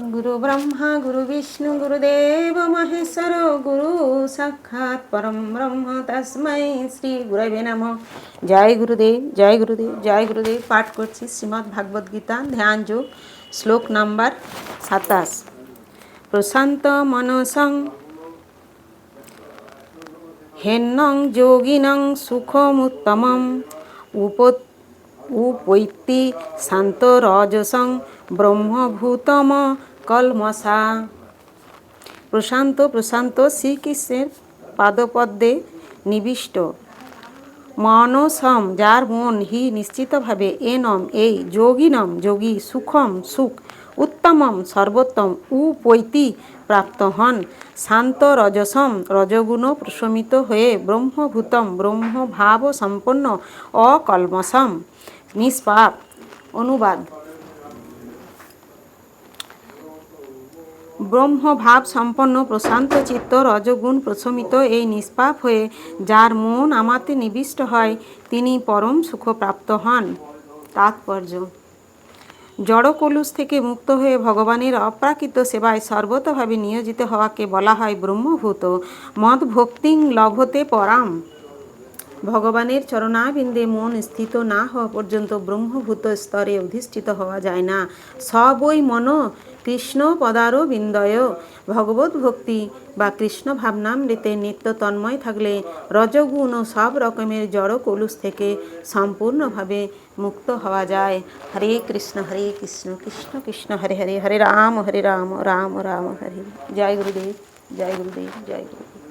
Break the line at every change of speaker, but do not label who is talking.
गुरुब्रह्मा गुरुविष्णु गुरुदेव महेश्वर गुरु साक्षात् परं ব্রহ্ম তস্মৈ শ্রী গুরবে নম জয় গুরুদেব জয় গুরুদেব জয় গুরুদেব পাঠ করছি শ্রীমদ্ ভাগবত গীতা ধ্যান যোগ শ্লোক নাম্বার সাতাশ প্রশান্ত মনসং হেন্নং যোগিনং সুখমুত্তমম উপত্য উপৈতি শান্ত রজসং ব্রহ্মভূতম কলমসা প্রশান্ত প্রশান্ত শ্রীকৃষ্ণের পাদপদ্মে নিবিষ্ট মনসম যার মন হি নিশ্চিতভাবে এনম এই যোগিনম যোগী সুখম সুখ উত্তমম সর্বোত্তম উপৈতি প্রাপ্ত হন শান্ত রজসম রজগুণ প্রশমিত হয়ে ব্রহ্মভূতম ব্রহ্মভাব সম্পন্ন অকলমসম নিষ্পাপ অনুবাদ ব্রহ্মভাব সম্পন্ন প্রশান্ত চিত্ত রজগুণ প্রশমিত এই নিষ্পাপ হয়ে যার মন আমাতে নিবিষ্ট হয় তিনি পরম সুখপ্রাপ্ত হন তাৎপর্য জড়কলুষ থেকে মুক্ত হয়ে ভগবানের অপ্রাকৃত সেবায় সর্বতভাবে নিয়োজিত হওয়াকে বলা হয় ব্রহ্মভূত মদ ভক্তিং লভতে পরাম ভগবানের চরণাবিন্দে মন স্থিত না হওয়া পর্যন্ত ব্রহ্মভূত স্তরে অধিষ্ঠিত হওয়া যায় না সবই মন কৃষ্ণ পদারও বিন্দয় ভগবত ভক্তি বা কৃষ্ণ ভাবনামৃতে নিত্য তন্ময় থাকলে রজগুণ ও সব রকমের জড় কলুষ থেকে সম্পূর্ণভাবে মুক্ত হওয়া যায় হরে কৃষ্ণ হরে কৃষ্ণ কৃষ্ণ কৃষ্ণ হরে হরে হরে রাম হরে রাম রাম রাম হরে জয় গুরুদেব জয় গুরুদেব জয় গুরুদেব